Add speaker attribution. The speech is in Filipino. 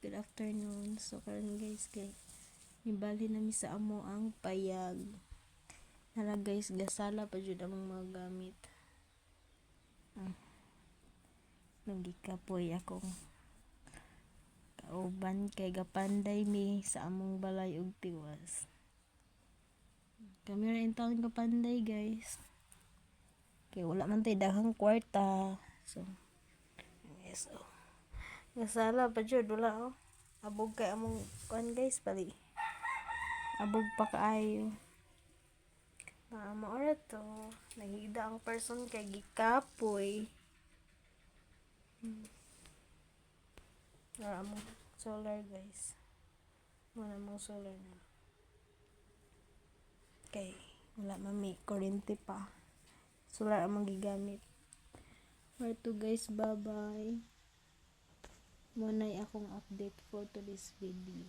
Speaker 1: Good afternoon. So karon guys kay ibali na mi sa amo ang payag. Nara guys gasala pa jud among mga gamit. Ah. Nagikapoy akong kauban kay gapanday mi sa among balay ug tiwas. Kami ra in town gapanday guys. Kay wala man tay daghang kwarta. So yes, oh. Nasala pa jud wala oh. Abog kay among kuan guys pali. Abog pa kaayo. Ah, maora to. Nagida ang person kay gikapoy. Hmm. Wala among solar guys. Wala among solar na. Kay wala mami kuryente pa. Solar among gigamit. Where to guys, bye bye. Munay akong update for today's video.